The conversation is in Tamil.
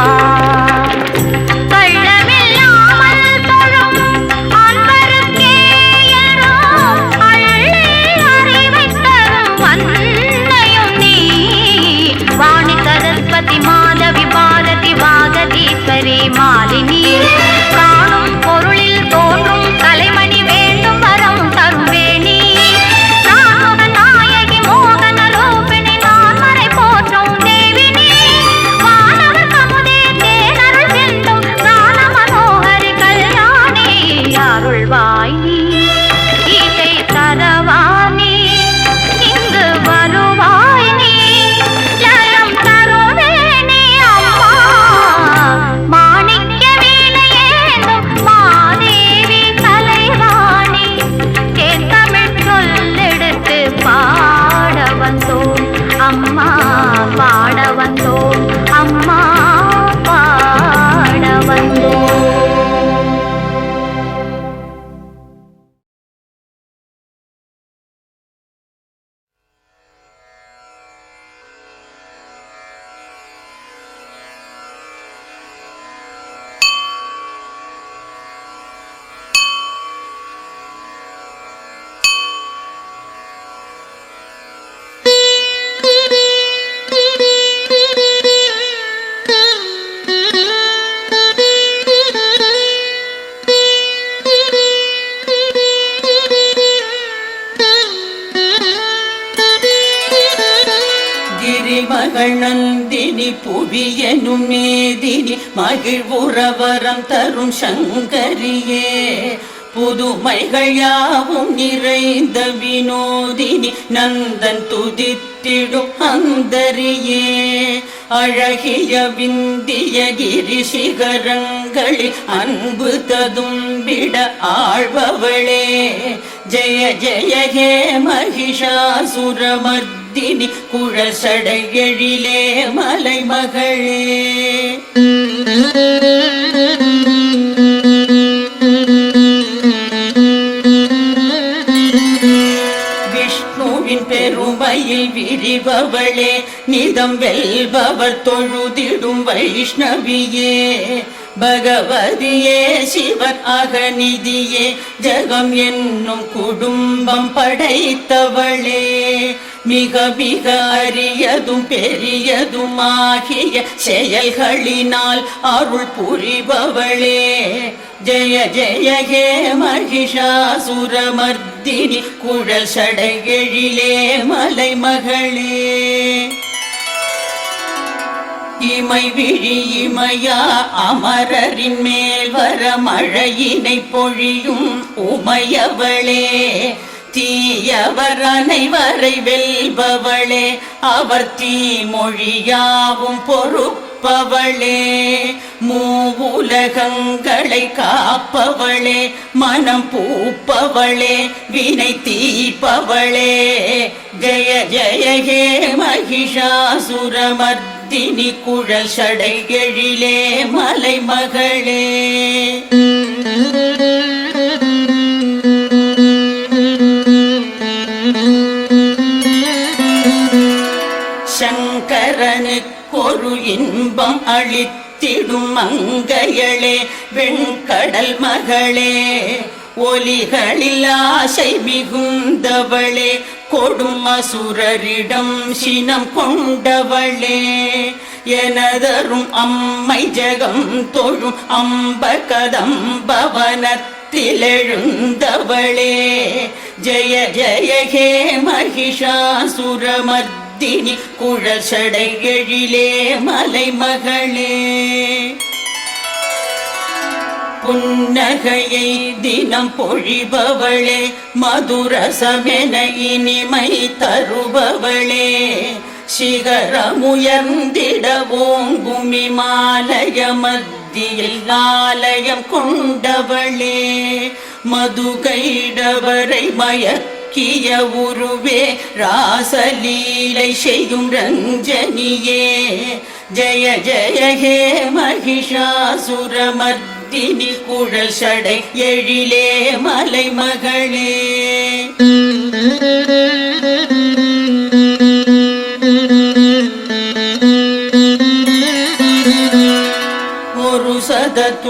my கிரிமகள் புவியனும் மேதினி மகிழ்வுறவரம் தரும் சங்கரியே. புதுமைகள் யாவும் நிறைந்த வினோதினி நந்தன் துதித்திடும் அந்தரியே. அழகிய விந்திய கிரி சிகரங்களில் அன்பு ததும்பிட ஆழ்பவளே. ஜெய ஜெய ஹே மகிஷாசுரமர்த்த மகிஷாசுரமர்த்தினி குழசடை எழிலே மலைமகளே. விஷ்ணுவின் பெருமையில் விரிபவளே நிதம் வெல்பவர் தொழுதிடும் வைஷ்ணவியே. பகவதியே சிவன் அகநிதியே ஜகம் என்னும் குடும்பம் படைத்தவளே. மிக மிக அரியதும் பெரியதுமாகிய செயல்களினால் அருள் புரிபவளே. ஜெய ஜெய ஹே மகிஷாசுரமர்த்தினி குழல் சடைகெழிலே மலை மகளே இமை விழி இமையா அமரரின் மேல் வர மழையினை பொழியும் உமையவளே. தீயவர் அனைவரை வெல்பவளே அவர் தீமொழியாவும் பொறுப்பவளே. மூவுலகங்களை காப்பவளே மனம் பூப்பவளே வினை தீப்பவளே. ஜய ஜய ஹே மகிஷாசுரமர்த்தினி குழல் சடை எழிலே மலை மகளே சங்கரனுக்கொரு இன்பம் அளித்திடும் மங்கையளே வெண்கடல் மகளே. ஒலிகளில் ஆசை மிகுந்தவளே கொடும் அசுரரிடம் சினம் கொண்டவளே. எனதரும் அம்மை ஜகம் தொழும் அம்ப பவனத்திலெழுந்தவளே ஜெய ஜெய ஹே மகிஷாசுரமர்த்தினி குழசடை எழிலே மலை மகளே புன்னகையை தினம் பொழிபவளே மதுரசமென இனிமை தருபவளே. சிகரமுயர்ந்திட ஓங்குமி மாலய மத்தியில் ஆலயம் கொண்டவளே. மதுகைடவரை மயக்க மயக்கிய உருவே ராசலீலை செய்யும் ரஞ்சனியே. ஜய ஜய ஹே மகிஷாசுரமர்த்தினி குழல் சடை எழிலே மலை மகளே.